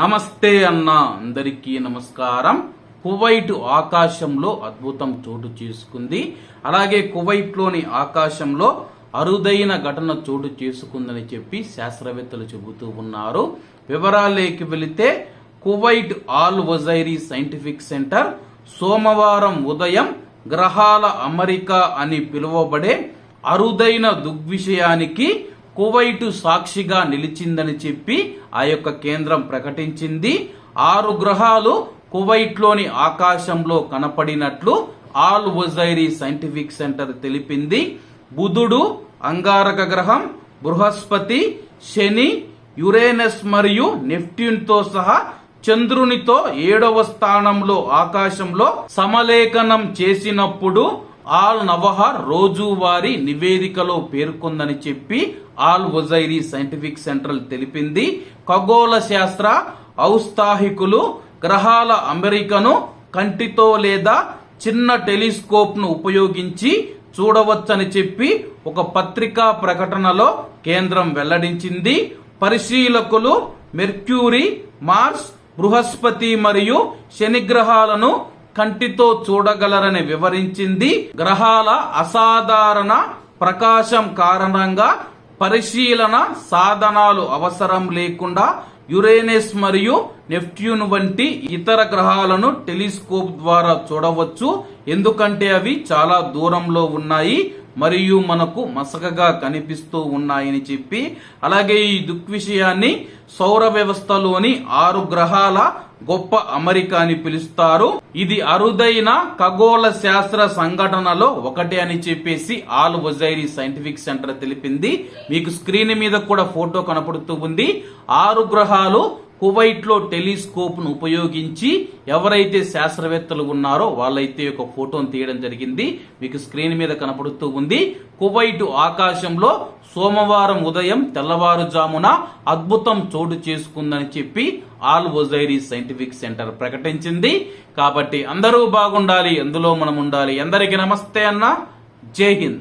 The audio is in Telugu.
నమస్తే అన్న అందరికీ నమస్కారం. కువైట్ ఆకాశంలో అద్భుతం చోటు చేసుకుంది. అలాగే కువైట్లోని ఆకాశంలో అరుదైన ఘటన చోటు చేసుకుందని చెప్పి శాస్త్రవేత్తలు చెబుతూ ఉన్నారు. వివరాలేకి వెళితే Kuwait Al Wazairi scientific centre సోమవారం ఉదయం గ్రహాల అమరిక అని పిలువబడే అరుదైన దుగ్విషయానికి కువైటు సాక్షిగా నిలిచిందని చెప్పి ఆ యొక్క కేంద్రం ప్రకటించింది. ఆరు గ్రహాలు కువైట్లోని ఆకాశంలో కనపడినట్లు ఆల్ వజైరీ సైంటిఫిక్ సెంటర్ తెలిపింది. బుధుడు అంగారక గ్రహం బృహస్పతి శని యురేనస్ మరియు నెఫ్ట్యూన్తో సహా చంద్రునితో ఏడవ స్థానంలో ఆకాశంలో సమలేఖనం చేసినప్పుడు ఆల్ నవహార్ రోజువారీ నివేదికలో పేర్కొందని చెప్పి ఆల్ వజైరీ సైంటిఫిక్ సెంట్రల్ తెలిపింది. ఖగోళ శాస్త్ర ఔత్సాహికులు గ్రహాల అమెరికను కంటితో లేదా చిన్న టెలిస్కోప్ను ఉపయోగించి చూడవచ్చని చెప్పి ఒక పత్రికా ప్రకటనలో కేంద్రం వెల్లడించింది. పరిశీలకులు మెర్క్యూరీ మార్స్ బృహస్పతి మరియు శని గ్రహాలను కంటితో చూడగలరని వివరించింది. గ్రహాల అసాధారణ ప్రకాశం కారణంగా పరిశీలన సాధనాలు అవసరం లేకుండా యురేనస్ మరియు నెప్ట్యూన్ వంటి ఇతర గ్రహాలను టెలిస్కోప్ ద్వారా చూడవచ్చు. ఎందుకంటే అవి చాలా దూరంలో ఉన్నాయి మరియు మనకు మసకగా కనిపిస్తూ ఉన్నాయని చెప్పి. అలాగే ఈ దుక్విషయాన్ని సౌర వ్యవస్థలోని ఆరు గ్రహాల గొప్ప అమెరికా అని పిలుస్తారు. ఇది అరుదైన ఖగోళ శాస్త్ర సంఘటనలో ఒకటి అని చెప్పేసి ఆల్ వజైరీ సైంటిఫిక్ సెంటర్ తెలిపింది. మీకు స్క్రీన్ మీద కూడా ఫోటో కనపడుతూ ఉంది. ఆరు గ్రహాలు కువైట్లో టెలిస్కోప్ను ఉపయోగించి ఎవరైతే శాస్త్రవేత్తలు ఉన్నారో వాళ్ళైతే ఒక ఫోటోను తీయడం జరిగింది. మీకు స్క్రీన్ మీద కనపడుతూ ఉంది. కువైట్ ఆకాశంలో సోమవారం ఉదయం తెల్లవారుజామున అద్భుతం చోటు చేసుకుందని చెప్పి ఆల్ వజైరీ సైంటిఫిక్ సెంటర్ ప్రకటించింది. కాబట్టి అందరూ బాగుండాలి అందులో మనం ఉండాలి. అందరికీ నమస్తే అన్న. జై హింద్.